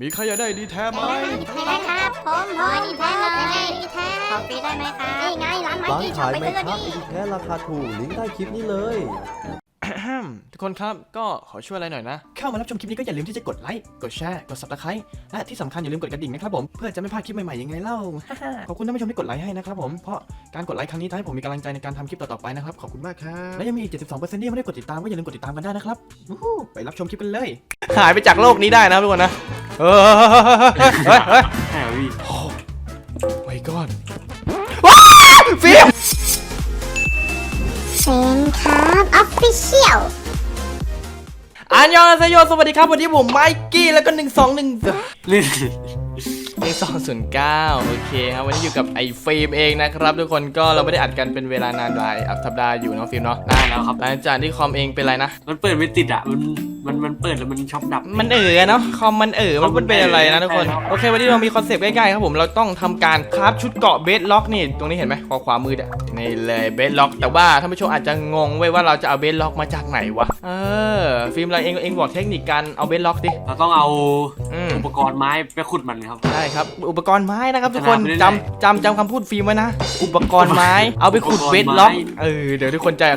มีใครอยากได้ดีแท้ไหมไม่ได้ครับผมผมดีแท้เลยดีแท้ขอฟรีได้ไหมครับนี่ไงร้านไม้ร้านที่ช็อขาปยไปไหมซื้อครับนี่อีกแค่ราคาถูกลิงก์ใต้คลิปนี้เลยทุกคนครับก็ขอช่วยอะไรหน่อยนะ เข้ามารับชมคลิปนี้ก็อย่าลืมที่จะกดไลค์ กดแชร์ กด subscribe และที่สำคัญอย่าลืมกดกระดิ่งนะครับผม เพื่อจะไม่พลาดคลิปใหม่ๆยังไงเล่า ขอบคุณท่านผู้ชมที่กดไลค์ให้นะครับผม เพราะการกดไลค์ครั้งนี้ทำให้ผมมีกำลังใจในการทำคลิปต่อๆไปนะครับ ขอบคุณมากครับ และยังมีอีก 72%ที่ยังไม่ได้กดติดตามก็อย่าลืมกดติดตามกันได้นะครับวู้ฮู้ไปรับชมคลิปกันเลย หายไปจากโลกนี้ได้นะทุกคนนะ เฮ้ยเฮ้ยเฮ้ยใช่เหรอพี่โอ้ my god ว้าวฟิล์มเซนครับออฟฟิเชียลอันยองอาเซโยสวัสดีครับวันนี้ผมไมกี้แล้วก็หนึ่งสองหนึ่ง เล่นหนึ่งสองศูนย์เก้าโอเคครับ วันนี้อยู่กับไอ้ฟิล์มเองนะครับทุกคนก็เราไม่ได้อัดกันเป็นเวลานานหลายอัปสัปดาห์อยู่เนาะฟิล์มเนาะได้แล้วครับ หลังจากที่คอมเองเป็นไรนะ มันเปิดไม่ติดอะ มัน มัน มันเปิดแล้วมันช็อปดับ มันเอ๋อเนาะ คอมมันเอ๋อมันเป็นอะไรนะทุกคนใช่ครับโอเค วันนี้เรามีคอนเซปต์ง่ายๆครับผม เราต้องทำการคราฟชุดเกราะเบสล็อกนี่ ตรงนี้เห็นไหมขวาขวามือเนี่ย นี่เลยเบสล็อกแต่ว่าท่านผู้ชมอาจจะงงเว้ยว่าเราจะเอาเบสล็อกมาจากไหนวะ เออ ฟิล์มเราเองเองบอกเทคนิคการเอาเบสล็อกดิ เราต้องเอาอืม อุปกรณ์ไม้ไปขุดมันครับ ใช่ครับ อุปกรณ์ไม้นะครับทุกคนขนาดไม่ได้จำจำจำคำพูดฟิล์มไว้นะ อุปกรณ์ไม้ เอาไปขุดอุปกรณ์เบสล็อกไม้เออ เดี๋ยวทุกคนจะ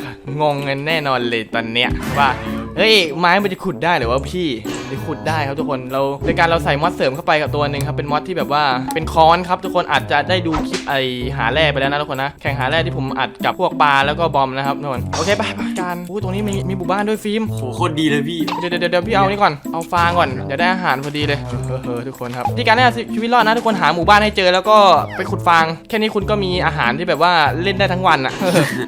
งงกันแน่นอนเลยตอนเนี้ยว่า เฮ้ยไม้มันจะขุดได้หรือว่าพี่จะขุดได้ครับทุกคนเราในการเราใส่มอสเสริมเข้าไปกับตัวหนึ่งครับเป็นมอสที่แบบว่าเป็นค้อนครับทุกคนอาจจะได้ดูคลิปไอหาแร่ไปแล้วนะทุกคนนะแข่งหาแร่ที่ผมอัดกับพวกปลาแล้วก็บอมนะครับทุกคนโอเคไปไปการอู้ตรงนี้มีมีหมู่บ้านด้วยฟิล์มโหโคตรดีเลยพี่ เดี๋ยวเดี๋ยวเดี๋ยวพี่เอานี่ก่อนเอาฟางก่อนเดี๋ยวได้อาหารพอดีเลยเออเออทุกคนครับที่การเนี่ยชีวิตรอดนะทุกคนหาหมู่บ้านให้เจอแล้วก็ไปขุดฟางแค่นี้คุณก็มีอาหารที่แบบว่าเล่นได้ทั้งวันอะ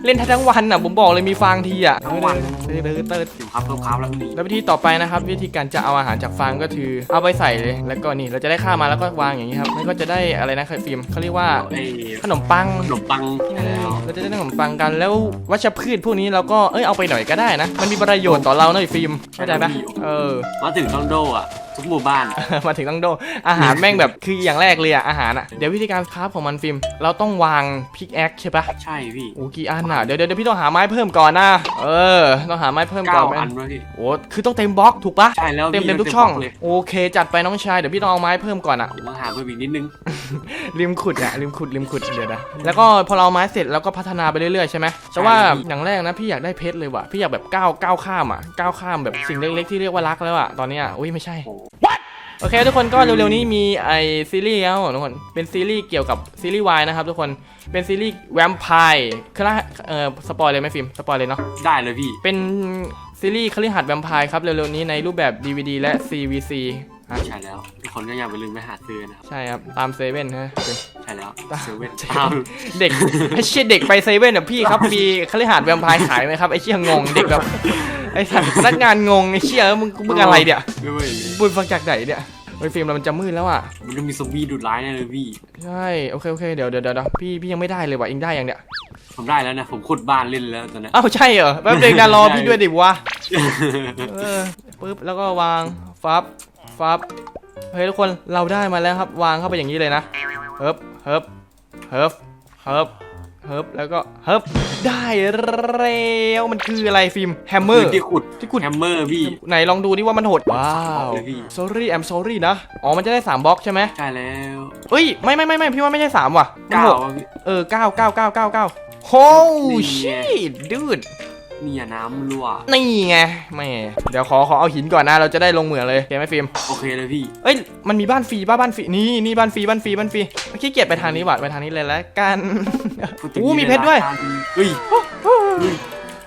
เล่นได้ทั้งวันอะผมบอกเลยมีฟางทีอะทั้งวันเติร์ดเติร์ดเติร์ดอยู่ครับครับครับแล้วนี่แล้ววิธีต่อไปนะครับ วิธีการจะเอาอาหารจากฟางก็คือเอาไปใส่เลย แล้วก็นี่เราจะได้ข้าวมาแล้วก็วางอย่างนี้ครับมันก็จะได้อะไรนะฟิล์มเขาเรียกว่าไอ้ขนมปัง ขนมปังใช่แล้วเราจะได้ขนมปังกันแล้ววัชพืชพวกนี้เราก็เอ้ยเอาไปหน่อยก็ได้นะ มันมีประโยชน์ต่อเรานะไอ้ฟิล์มเข้าใจปะเออมาถึงต้องโดอะ ทุกหมู่บ้าน มาถึงต้องโดอาหารแม่งแบบคืออย่างแรกเลยอะอาหารอะเดี๋ยววิธีการคราฟของมันฟิล์มเราต้องวางพิกแอคใช่ปะใช่พี่โอ้กี่อันอะเดี๋ยวเดี๋ยวเดี๋ยวพี่ต้องหาไม้เพิ่มก่อนนะเออต้องหาไม้เพิ่มก่อเก้านแม่อันงวะพี่โอ้คือต้องเต็มบล็อกถูกปะใช่แล้วเต็มพี่เต็มทุกช่องบล็เลยโอเค จัดไปน้องชายเดี๋ยวพี่ต้องเอาไม้เพิ่มก่อนอะผมมาหาเพิ่มอีกนิดนึงริมขุดอะริมขุดริมขุดเดี๋ยวนะแล้วก็พอเราเอาไม้เสร็จเราก็พัฒนาไปเรื่อยๆใช่ไหมแต่ว่าอย่างแรกนะพี่อยากได้เพชรเลยว่ะพี่อยากแบบก้าวก้าวข้ามอะก้าวข้ามแบบสิ่งเล็กๆที่เรียกว่ารักแล้วอะตอนเนี้ยอุ้ยไม่ใช่โอ้โอเคทุกคนก็เร็วๆนี้มีไอซีรีส์แล้วทุกคนเป็นซีรีส์เกี่ยวกับซีรีส์วายนะครับทุกคนเป็นซีรีส์แวมไพร์คือละเอ่อสปอยเลยไหมฟิล์มสปอยเลยเนาะได้เลยพี่ เป็นซีรีส์คฤหัสถ์แวมไพร์ครับเร็วๆนี้ในรูปแบบ DVD และ CVC ฮะใช่แล้ว ทุกคนก็อย่าไปลืมไปหาซื้อนะครับ ใช่ครับ ตามเซเว่นฮะใช่แล้วตามเซเว่นใช่ตามเด็กไอ้เชี่ยเด็กไปเซเว่นอะพี่ครับมีคฤหัสถ์แวมไพร์ขายไหมครับไอ้เชี่ยงงเด็กแบบ ไอ้สัตว์พนักงานงงไอ้เชี่ยมึงมึงอะไรเนี่ยไม่ไหวเลยบุญฟังจากไหนเนี่ยไอ้ยฟิล์มเรามันจะมืดแล้วอะมันจะมีซอมบี้ดุร้ายแน่เลยพี่ใช่โอเคโอเคเดี๋ยวเดี๋ยวเดี๋ยวพี่พี่ยังไม่ได้เลยว่ะเองได้ยังเนี่ยผมได้แล้วนะผมขุดบ้านเล่นแล้วตอนเนี้ยอ้าวใช่เหรอแป๊บเดียวนะรอใช่พี่ด้วยดิวะเออปึ๊บแล้วก็วางฟับฟับเฮ้ยทุกคนเราได้มาแล้วครับ วางเข้าไปอย่างนี้เลยนะเฮิบเฮิบเฮิบเฮิบ เฮิบแล้วก็เฮิบได้แล้วมันคืออะไรฟิล์มแฮมเมอพื้ร์นที่ขุดที่ขุดแฮมเมอร์พี่ไหนลองดูดิว่ามันโหดว้าวเลยพี่ sorry I'm sorry นะอ๋อมันจะได้สามบล็อกใช่ไหมใช่แล้วเอ้ยไม่ไม่ไม่ไม่พี่ว่าไม่ใช่สามว่ะมันเก้าหกอะพี่เออเก้าเก้าเก้าเก้าเก้า Holy นี่ไง shit dude เนี่ยน้ำรั่ว นี่ไงแม่เดี๋ยวขอขอเอาหินก่อนนะ เราจะได้ลงเหมืองเลยโอเคไหมฟิล์ม โอเคเลยพี่ เอ้ย มันมีบ้านฟรีบ้านบ้านฟรี นี่นี่บ้านฟรีบ้านฟรีบ้านฟรีขี้เกียจไปทางนี้ว่ะไปทางนี้เลยแล้วกันพูดถึงอู้นี่มีเพชรด้วยการเฮ้ยเฮ้ย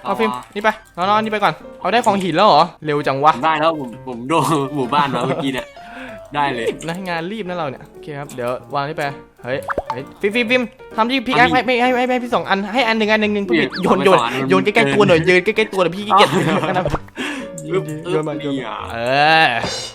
เอาฟิล์มนี่ไปนอนนนี่ไปก่อน เอาได้ของหินแล้วเหรอ เร็วจังวะ ผมได้แล้วผมผมโดนหมู่บ้านมาเมื่อกี้เนี่ยได้เลย รีบนะงานรีบนะเราเนี่ย โอเคครับ เดี๋ยววางนี่ไป เฮ้ยเฮ้ยฟิล์มฟิล์มฟิล์มทำที่พี่แอ๊ให้ให้ให้ให้ให้พี่สองอันให้อันหนึ่งอันหนึ่งหนึ่งพี่โยนโยนโยนใกล้ๆตัวหน่อยโยนใกล้ๆตัวหน่อยพี่ขี้เกียจกันนะอึ๊บโยนมาโยนนี่มาอะเออ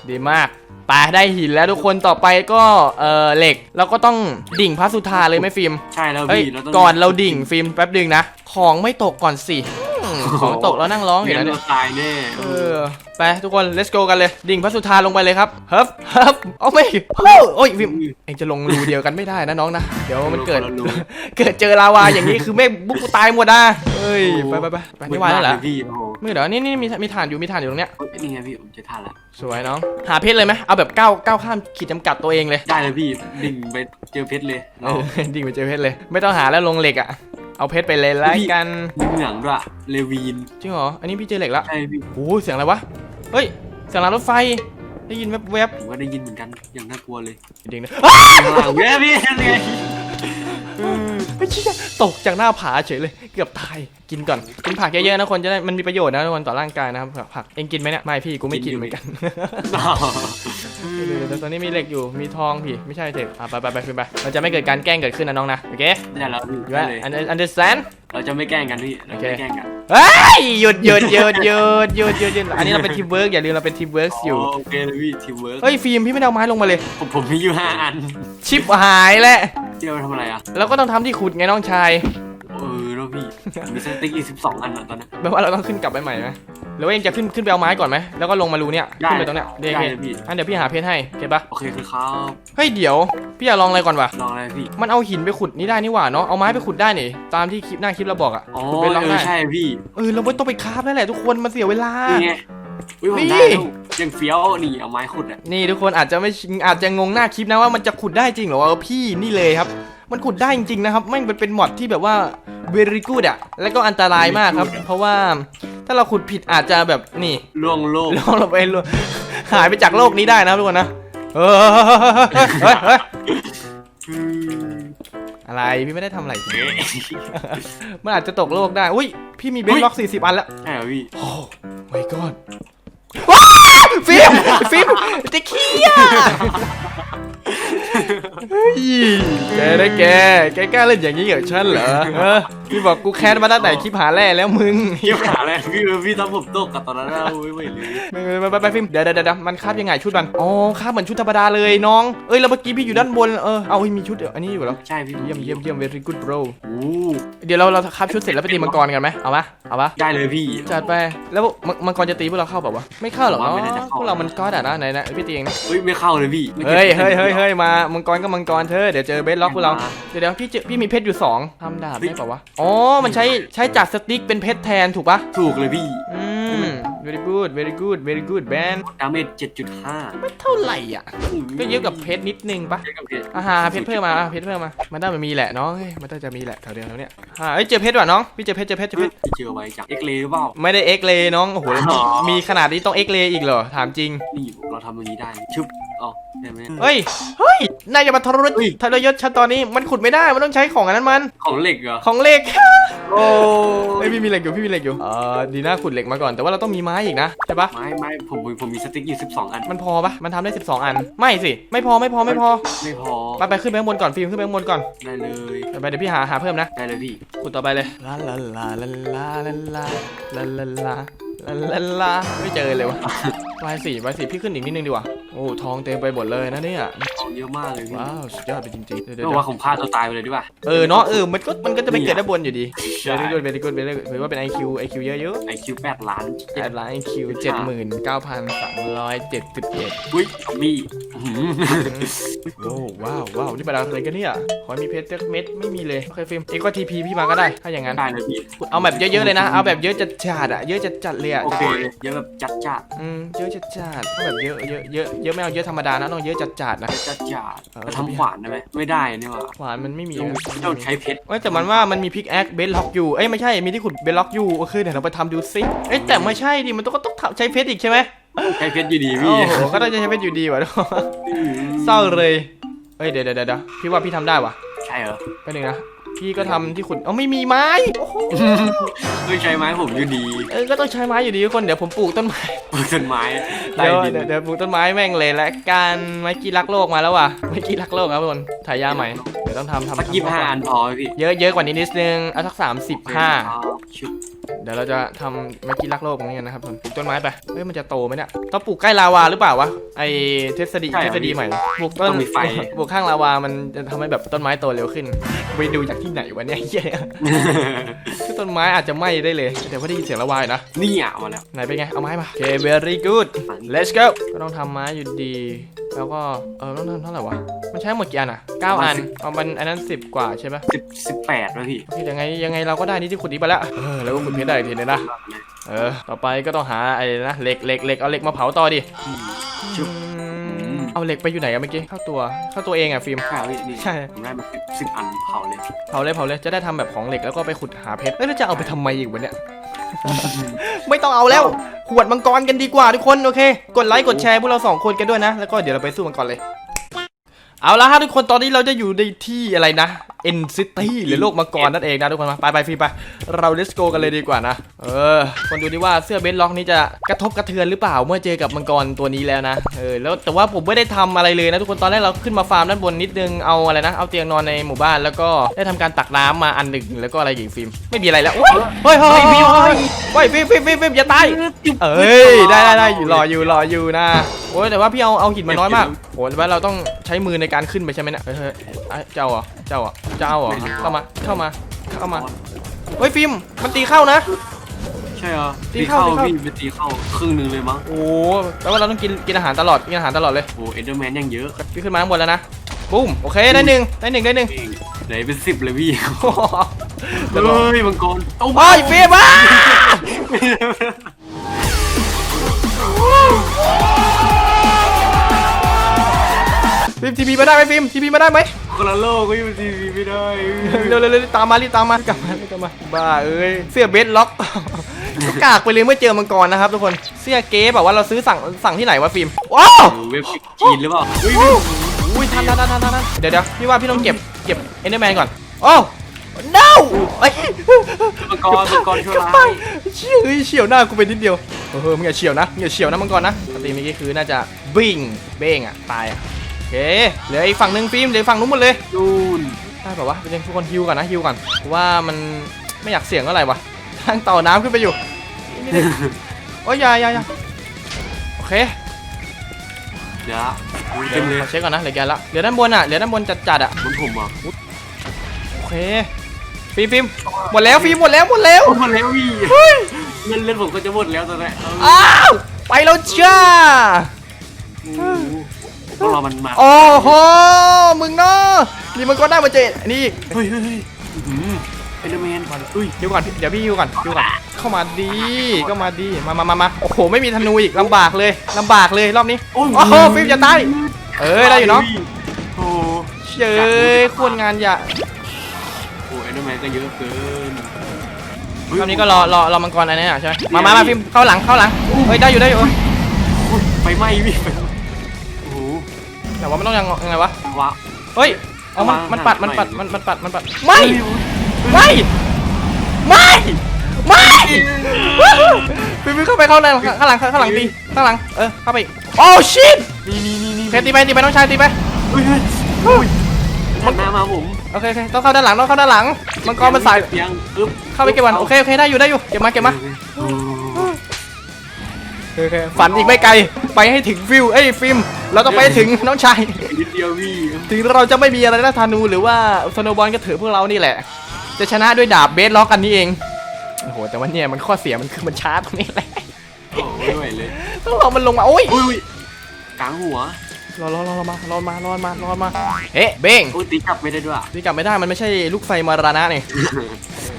ดีมากไปได้หินแล้วทุกคนต่อไปก็เออเหล็กเราก็ต้องดิ่งพระสุธาเลยไหมฟิล์มใช่แล้วเอ้ยพี่เราต้องก่อนเราดิ่งฟิล์มแป๊บดึงนะของไม่ตกก่อนสิอืม ของตกแล้วนั่งร้องอเดี๋ยู่ยวนะเราเนี่ยตายแน่เออไปทุกคน let's go กันเลย ดิ่งพระสุธาลงไปเลยครับเฮิบเฮิบเอาไม่โอ้โอ้ยฟิล์มเองจะลงรูเดียวกันไม่ได้นะน้องนะ เดี๋ยวมันเกิดคนละรูเกิดเจอลาวาอย่างนี้คือแม่งบุกกูตายหมดอะเฮ้ยไปไปไปไปไม่ไหวแล้วเหรอมืดากยพี่โอ้โหมืดเหรอนี่นี่มีมีฐานอยู่มีฐานอยู่ตรงเนี้ยเฮ้ยนี่ไงพี่ผมจะทานละสวยน้อง หาเพชรเลยไหมเอาแบบก้าวก้าวข้ามขีดจำกัดตัวเองเลยได้เลยพี่ดิ่งไปเจอเพชรเลยเอเราอดิ่งไปเจอเพชรเลย ไม่ต้องหาแล้วลงเหล็กอะ เอาเพชรไปเลยไล่กันมีเหมืองด้วยเลวีนจริงเหรอ อันนี้พี่เจอเหล็กแล้วใช่พี่โอ้โหเสียงอะไรวะ เฮ้ย เสียงรางรถไฟ ได้ยินแวบผมก็ได้ยินเหมือนกัน อย่างน่ากลัวเลยๆเด็กนะข้างหลังแย่พี่นี่ไงไม่เชี่ยตกจากหน้าผาเฉยเลย เกือบตาย กินก่อน กินผักเยอะๆนะคนจะได้มันมีประโยชน์นะทุกคนต่อร่างกายนะครับผักผักเองกินไหมเนี่ยไม่พี่กูไม่กินเหมือนกัน เดี๋ยวๆแต่ตอนนี้มีเหล็กอยู่ มีทองพี่ ไม่ใช่เถอะอะไปไปไปขึ้นไป มันจะไม่เกิดการแกล้งเกิดขึ้นนะน้องนะ โอเคได้แล้วพี่อยู่ได้ว่าเลยอัน understand เราจะไม่แกล้งกันพี่เราจะไม่แกล้งกันเฮ้ยหยุดหยุดหยุดหยุดหยุดหยุดหยุดอันนี้เราเป็นทีมเวิร์กอย่าลืมเราเป็นทีมเวิร์กอยู่โอเคเลยพี่ทีมเวิร์กเฮ้ยฟิล์มพี่ไม่ได้เอาไม้ลงมาเลย ผมผมมีอยู่ห้าอัน ชิปหายแล้วที่เราทำอะไรอะเราก็ต้องทำที่ขุดไงน้องชายเออแล้วพี่มีสติ๊กอีกสิบสองอันอะตอนนั้นแปลว่าเราต้องขึ้นกลับไปใหม่ไหม หรือว่าเองจะขึ้นขึ้นไปเอาไม้ก่อนไหมแล้วก็ลงมารูเนี่ยได้ขึ้นไปตรงเนี้ยเดี๋ยวได้โอเคเลยพี่ อันเดี๋ยวพี่หาเพชรให้เก็บปะโอเคคือครับเฮ้ยเดี๋ยวพี่อยากลองอะไรก่อนวะลองอะไรพี่มันเอาหินไปขุดนี่ได้นี่หว่าเนาะเอาไม้ไปขุดได้นี่ตามที่คลิปหน้าคลิปเราบอกอะอ๋อขุดไปลองเออได้ใช่พี่เออเราไม่ต้องไปคราฟแล้วแหละทุกคนมันเสียเวลา นี่ไงอุ้ยผมนี่ได้แล้วยังเฟี้ยวนี่เอาไม้ขุดอะนี่ทุกคนอาจจะไม่อาจจะงงหน้าคลิปนะว่ามันจะขุดได้จริงเหรอเออพี่นี่เลยครับ มันขุดได้จริงๆนะครับไม่งเป็นเป็นมอดที่แบบว่า very good อะแล้วก็อันตรายมากครับ เพราะว่า ถ้าเราขุดผิดอาจจะแบบนี่ล่วงโลกเราเราไปล่วงหายไปจากโลกนี้ได้นะครับทุกคนนะเออเฮ้ยเฮ้ยอะไรพี่ไม่ได้ทำอะไรมันอาจจะตกโลกได้ อุ้ยพี่มีเบนล็อก40อันแล้วใช่เหรอพี่โอ้ my god ว้าวฟิล์มฟิล์มจะเขี้ยเฮ้ย แกนะแก แกกล้าเล่นอย่างนี้กับฉันเหรอเออพี่บอกกูแค้นมาตั้งแต่คลิปหาแร่แล้วมึงพี่หาอะไรพี่พี่ทำผมตกกับตอนนั้นเราไม่ไม่เลยไปไปไปฟิล์มเดี๋ยวเดี๋ยวเดี๋ยวมันคาบยังไงชุดมันอ๋อคาบเหมือนชุดธรรมดาเลยน้อง เอ้ยแล้วเมื่อกี้พี่อยู่ด้านบนเออเอาเฮ้ยมีชุดเดี๋ยวอันนี้อยู่แล้วใช่พี่เยี่ยมเยี่ยมเยี่ยม very good bro โอ้เดี๋ยวเราเราคาบชุดเสร็จแล้วไปตีมังกรกันไหมเอาปะเอาปะได้เลยพี่จัดไปแล้วมังมังกรจะตีพวกเราเข้าแบบวะไม่เข้าหรอกผมเนาะว่าไม่น่าจะเข้าพวกเรามันก็ด่านะไหนนะพี่ตีเองนะเฮ้ยไม่เข้าเลยพี่ไม่ก็บเฮ้ยเฮ้ยเฮ้ยเฮ้ยมามังกรก็มังกรเธอะเดี๋ยวเจอเบสล็อกพวกเราเดี๋ยวเดี๋ยวพี่เจอพี่มีเพชรอยู่สองทำดาบได้ปะวะอ๋อมันใช้ใช้จากสติ๊กเป็นเพชรแทนถูกปะถูกเลยพี่อืม very good very good very good man ดาเมจเจ็ดจุดห้าไม่เท่าไหร่อะ ก็เยอะกับเพชรนิดนึงปะเยอะกับเพชรอาหาเพชรเพิ่มมาอะเพชรเพิ่มมา มันต้องมีแหละน้องเฮ้ยมันต้องจะมีแหละแถวเดียวแล้วเนี่ยอ่าเอ้ยเจอเพชรว่ะน้อง พี่เจอเพชรเจอเพชรเจอเพชรพี่เจอไว้จากเอ็กเลหรือเปล่า ไม่ได้เอ็กเลยน้อง โอ้โห อ๋อ มีขนาดนี้ต้องเอ็กเลยอีกเหรอ ถามจริง นี่เราทำอย่างนี้ได้ ชึบอ๋อได้ไหม เฮ้ย เฮ้ย นายอย่ามาทรยศเฮ้ย ทรยศฉันตอนนี้ มันขุดไม่ได้ มันต้องใช้ของอันนั้นมัน ของเหล็กเหรอ ของเหล็ก โอ้เฮ้ยพี่มีเหล็กอยู่พี่มีเหล็กอยู่เออดีน่าขุดเหล็กมาก่อนแต่ว่าเราต้องมีไม้อีกนะใช่ปะไม่ไม่ผมผมผมมีสติ๊กอยู่สิบสองอัน มันพอปะมันทำได้ 12 อัน ไม่สิ ไม่พอไม่พอไม่พอ ไม่พอไปไปขึ้นไปข้างบนก่อนฟิล์มขึ้นไปข้างบนก่อน ได้เลยไปไปเดี๋ยวพี่หาหาเพิ่มนะ ได้เลยพี่ขุดต่อไปเลยลาลาลาลาลาลาลาลาลา ลาลาลาลาไม่เจอเลยวะวายสี่วายสี่พี่ขึ้นอีกนิดนึงดีกว่าโอ้ทองเต็มไปหมดเลยนะเนี่ยของเยอะมากเลยพี่ว้าวสุดยอดไปจริงๆเดี๋ยวเดี๋เรียยวกว่าผมฆ่าตัวตายไปเลยดีกว่า เออเนาะเออมันก็มันก็จะไปเกิดด้านบนอยู่ดีใช่เว r ี good very good very good ถือว่าเป็น IQ IQ เยอะเยอะไอคิวแปดล้านแอดไลน์ IQ เจ็ดหมื่นเก้าพันสามร้อยเจ็ดสิบเจ็ดอุ้ยซอมบี้อื้อหือ โอ้ว้าวว้าวนี่เป็นอะไรกันเนี่ยขอให้มีเพชรสักเม็ดไม่มีเลยโอเคฟิล์มเอ็กก็ทีพีพี่มาก็ได้ถ้าอย่างนั้นได้เลยพี่เอาแบบเยอะๆเลยนะ เอาแบบเยอะจัดจัดๆอะเยอะจัดจัดๆเลยอะโอเคเยอะแบบจัดจัดอืมเยอะจัดจัดๆเอาแบบเยอะเยอะเยอะเยอะไม่เอาเยอะธรรมดานะต้องเยอะจัดจัดๆนะจัดจัดเออทำขวานได้ไหมไม่ได้นี่หว่าหวานมันไม่มีต้องนะต้องใช้เพชรเอ้ยแต่มันว่ามันมีพิกแอคเบสล็อกอยู่เอ้ยไม่ใช่มีที่ขุดเบสล็อกอยู่โอเคเดี๋ยวเราไปทำดูซิเอ้ยแต่ไม่ใช่ดิมันต้องก็ต้องใช้เพชรอีกใช่ไหม ใช้เพชรอยู่ดีโอ้พี่โหก็ต้องใช้เพชรอยู่ดีว่ะเศร้าเลยเอ้ยเดี๋ยวเดี๋ยวเดี๋ยวพี่ว่าพี่ทำได้ว่ะใช่เหรอไปหนึ่งนะพี่ก็ทำที่ขุดเอ้าไม่มีไม้โอ้โหไม่ใช้ไม้ผมอยู่ดีเออก็ต้องใช้ไม้อยู่ดีทุกคนเดี๋ยวผมปลูกต้นไม้ปลูกต้นไม้ใต้เดี๋ยวดินเดี๋ยวเดี๋ยวปลูกต้นไม้แม่งเลยและการไม้กีรักโลกมาแล้วว่ะไม้กีรักโลกครับทุกคนถ่ายยาใหม่เดี๋ยวต้องทำทำสักยี่สิบห้าอันพอไหมพี่เยอะเยอะกว่านี้นิดนึงเอาสักสามสิบห้าชุด เดี๋ยวเราจะทำไม้กีรักโลกตรงนี้กันนะครับทุกคนปลูกต้นไม้ไปเฮ้ยมันจะโตไหมเนี่ยต้องปลูกใกล้ลาวาหรือเปล่าวะไอทฤษฎีทฤษฎีใหม่ปลูกต้นปลูกข้างลาวามันจะทำให้แบบต้นไม้โตเร็วขึ้นไปดูจากที่ไหนวะเนี่ยเหี้ยคือต้นไม้อาจจะไหม้ได้เลยแต่ว่าได้ยินเสียงละวายนะ นี่อะมาแล้ว ไหนเป็นไง เอาไม้มา โอเค very good let's go ก็ต้องทำไม้อยู่ดี แล้วก็ เออต้องทำเท่าไหร่วะ มันใช้หมดกี่อันอะ9อัน เอามันอันนั้น10กว่าใช่ปะสิบสิบแปดแล้วพี่โอเคยังไงยังไงเราก็ได้นี่ที่ขุดนี้ไปแล้วเออแล้วก็ขุดเพชรได้อีกทีนึงนะ เออ ต่อไปก็ต้องหาไอ้นะเหล็กเหล็กเหล็กเอาเหล็กมาเผาต่อดิชุบอืมเอาเหล็กไปอยู่ไหนอะเมื่อกี้ เข้าตัว เข้าตัวเองอะฟิล์มข้าวพี่นี่ใช่ผมได้มาสิบสิบอันเผาเลยเผาเลยเผาเลยจะได้ทำแบบของเหล็กแล้วก็ไปขุดหาเพชรเอ้ยแล้วจะเอาไปทำไมอีกวะเนี่ยไม่ต้องเอาแล้วขวดมังกรกันดีกว่าทุกคนโอเค กดไลค์กดแชร์พวกเราสองคนกันด้วยนะ แล้วก็เดี๋ยวเราไปสู้มังกรเลย เอาละฮะทุกคนตอนนี้เราจะอยู่ในที่อะไรนะ N City หรือโลกมังกรนั่นเองนะทุกคนมาไปไปฟิล์มไปเรา let's go กันเลยดีกว่านะเออคนดูดิว่าเสื้อเบสล็อกนี้จะกระทบกระเทือนหรือเปล่าเมื่อเจอกับมังกรตัวนี้แล้วนะเออแล้วแต่ว่าผมไม่ได้ทำอะไรเลยนะทุกคนตอนแรกเราขึ้นมาฟาร์มด้านบนนิดนึงเอาอะไรนะเอาเตียงนอนในหมู่บ้านแล้วก็ได้ทำการตักน้ำมาอันหนึ่งแล้วก็อะไรอีกฟิล์มไม่มีอะไรแล้วโอ้ยเฮ้ยเฮ้ยเฮ้ยเฮ้ยเฮ้ยฟิล์มฟิล์มฟิล์มฟิล์มอย่าตายเอ้ยได้ได้ได้อยู่รออยู่รออยู่นะโอ้ยแต่ว่าพี่เอาเอาหินมาน้อยมากโอ้แต่ว่าเราต้องใช้มือในการขึ้นไปใช่ไหมเนี่ยเฮ้ยเฮ้ยเอ้ยเจ้าเหรอเจ้าเหรอเจ้าเหรอเข้ามาเข้ามาเข้ามาเฮ้ยฟิล์มมันตีเข้านะ ใช่เหรอตีเข้าตีเข้าพี่ไปตีเข้าครึ่งหนึ่งเลยมั้งโอ้แปลว่าเราต้องกินกินอาหารตลอดกินอาหารตลอดเลยโอ้เอ็นเดอร์แมนยังเยอะพี่ขึ้นมาข้างบนแล้วนะปุ้มโอเคได้หนึ่งได้หนึ่งได้หนึ่งพี่ไหนเป็นสิบเลยพี่โอ้โหเฮ้ยมังกรเอาเฮ้ยฟิล์มอะ ฟิล์มทีพีมาได้ไหมฟิล์มทีพีมาได้ไหมคนละโลกก็ยังทีวีไม่ได้เร็วเร็วเร็วตามมารีบตามมากลับมารีบกลับมาบ้าเอ้ยเสื้อเบสล็อกกากไปเลยเมื่อเจอมังกรนะครับทุกคนเสื้อเก๊แบบว่าเราซื้อสั่งสั่งที่ไหนวะฟิล์มว้าวเว็บจีนหรือเปล่าเฮ้ยอุ้ยทันทันทันทันทันเดี๋ยวเดี๋ยวพี่ว่าพี่ต้องเก็บเก็บเอนเดอร์แมนก่อนโอ้ no ไอ้ยมังกรมังกรชั่วเก็บร้าไปยเชี่ยเฮ้ยเฉียวหน้ากูไปนิดเดียวเออมึงอย่าเฉียวนะมึงอย่าเฉียวนะมังกรนะปกติเมื่อกี้คือน่าจะบิ้งเบ้งอะตายอะโอ เคเหลืออีกฝั่งหนึ่งฟิล์มเหลืออกฝั่งนู้นหมดเลยนูนได้แบบว่าเป็นทุกคนฮิวก่อนนะฮิวก่อนเพราะว่ามันไม่อยากเสี่ยงเท่าไหร่วะทางต่อน้ำขึ้นไปอยู่นี่ดิโอ้ยอยาอยาอยาโอเคเดี๋ยวเดี๋เต็ยวมเลยขอเช็คก่อนนะเหลือแกละเหลือด้านบนอะเหลือด้านบนจัดๆอะบนผมอะโอเคฟิล์มฟิล์มหมดแล้วฟิล์มหมดแล้วหมดแล้วโอ้หมดแล้วพี่เงินเล่นผมก็จะหมดแล้วตอนนี้อ้าวไปแล้วจ้า พวกเรามันมาโอ้โหมึงเนาะนี่มันก็ได้มาเจออันนี่เฮ้ยเฮ้ยเฮ้ยเอ็นเดอร์แมนอุ้ยฮิวก่อนเดี๋ยวพี่ฮิวก่อนฮิวก่อนเข้ามาดีก็มาดีมามามามาโอ้โหไม่มีธนูอีกลำบากเลยลำบากเลยรอบนี้โอ้โหฟิล์มอย่าตายเอ้ยได้อยู่เนาะโอ้เชยควรงานอย่าโหเอ็นเดอร์แมนก็เยอะเกินรอบนี้ก็รอรอรอมังกรอันนี้อะใช่ไหมมามามาฟิล์มเข้าหลังเข้าหลังเฮ้ยได้อยู่ได้อยู่ไฟไหม้พี่ไฟไหม้โอ้โห แต่ว่ามันต้องยังยังไงวะว้าเฮ้ยเอามันวางมันปัดหามันปัดใหม่มันมันปัดมันปัดไม่ไม่ไม่ไม่ไม่ฟิล์มฟิล์มเข้าไปเข้าหลังข้างหลังข้างหลังตีข้างหลังเออเข้าไปโอ้ชิตนี่นี่นี่นี่โอเคตีไปตีไปน้องชายตีไปเฮ้ยเฮ้ยเฮ้ยหันหน้ามาผมโอเคโอเคต้องเข้าด้านหลังต้องเข้าด้านหลังมังกรมันสายเตียงอึ๊บเข้าไปเก็บมันโอเคโอเคได้อยู่ได้อยู่เก็บมาเก็บมา โอ้โหโอเคฝันอีกไม่ไกลไปให้ถึงฟิวเอ้ยฟิล์มเราต้องไปให้ถึงน้องชายนิดเดียวพี่ถึงเราจะไม่มีอะไรนะธนูหรือว่าสโนบอลก็เถือะพวกเรานี่แหละ จะชนะด้วยดาบเบสล็อกกันนี่เองโอ้โหแต่ว่าเนี่ยมันข้อเสียมันคือมันช้าตรงนี้แหละโอ้โหไม่ไหวเลยต้องรอมันลงมาโอ้ยอุ้ยอุ้ยกลางหัว รอรอรอรอมารอมารอมารอมาเฮ้เบ้งอุ้ยตีกลับไม่ได้ด้วยนี่กลับไม่ได้มันไม่ใช่ลูกไฟมรณะนี่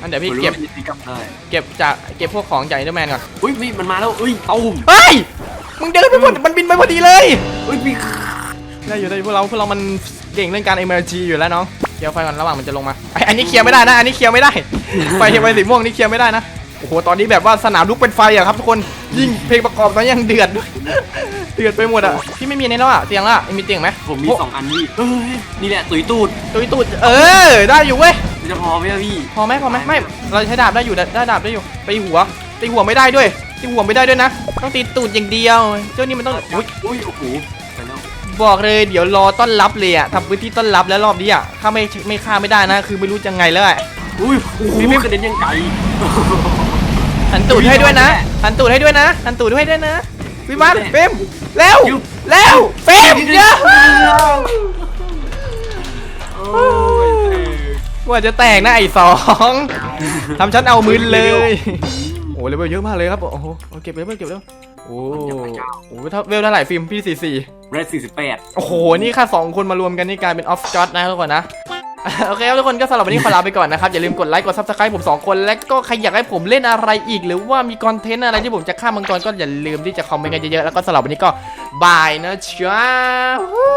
อันเดี๋ยวพี่ผมรู้เก็บว่ามันจะตีกลับได้เก็บจากเก็บพวกของจากอินเดอร์แมนก่อนอุ้ยพี่มันมาแล้วอุ้ยตูมเฮ้ยมึงเดินไปหมดมันบินไปพอดีเลยอุ้ยพี่ได้อยู่ได้อยู่พวกเราพวกเรามันเก่งเรื่องการ emergency อยู่แล้วน้องเคลียร์ไฟก่อนระหว่างมันจะลงมาไออันนี้เคลียร์ไม่ได้นะอันนี้เคลียร์ไม่ได้ไฟไฟสีม่วงนี่เคลียร์ไม่ได้นะโอ้โหตอนนี้แบบว่าสนามลุกเป็นไฟอะครับทุกคนยิ่งเพลงประกอบตอนนยังเดือด เดือดไปหมดอะพี่ไม่มีในแล้วอะเตียงละมีเตียงไหมผมมีสองอันพี่เฮ้ยนี่แหละตุยตูดตุยตุยเออได้อยู่เว้ยมันจะพอไหมอะพี่พอไหมพอไหมไม่เราใช้ดาบได้อยู่ได้ได้ดาบได้อยู่ตีหัวตีหัวไม่ได้ด้วยตีหัวไม่ได้ด้วยนะ ต้องตีตูดอย่างเดียว เจ้านี่มันต้องอุ๊ยอุ้ยโอ้โหไปแล้วบอกเลยเดี๋ยวรอต้อนรับเลยอะทำพื้นที่ต้อนรับแล้วรอบนี้อะถ้าไม่ไม่ฆ่าไม่ได้นะ คือไม่รู้จะไงแล้วอะอุ้ยโอ้โหพี่พี่กระเด็นยังไกลหันตูดให้ด้วยนะหันตูดให้ด้วยนะหันตูดให้ด้วยนะวิบันเฟรม เร็วเร็วเฟรมเยอะโอ้ยว่าจะแตกนะไอ้สองทำฉันเอามืนเลย โอ้เลเวลเยอะมากเลยครับ โอ้โหเอาเก็บเลเวลเก็บเร็วโอ้โหเท่าเวลเท่าไหร่ฟิล์มพี่สี่สี่เรดสี่สิบแปดโอ้โห นี่ค่าสองคนมารวมกันนี่กลายเป็นออฟจอดนะทุกคนนะ โอเคครับทุกคนก็สำหรับวันนี้ขอลาไปก่อนนะครับ อย่าลืมกดไลค์กดซับสไครต์ผม 2 คน และก็ใครอยากให้ผมเล่นอะไรอีก หรือว่ามีคอนเทนต์อะไรที่ผมจะฆ่ามังกรก็อย่าลืมที่จะคอมเมนต์กันเยอะๆแล้วก็สำหรับวันนี้ก็บายนะจ๊ะวู้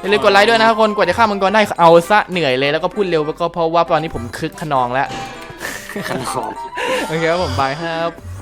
อย่าลืมกดไลค์ด้วยนะครับทุกคนกว่าจะฆ่ามังกรได้เอาซะเหนื่อยเลยแล้วก็พูดเร็วแล้วก็เพราะว่าตอนนี้ผมคึกขนองแล้วขนมโอเคครับผมบายครับ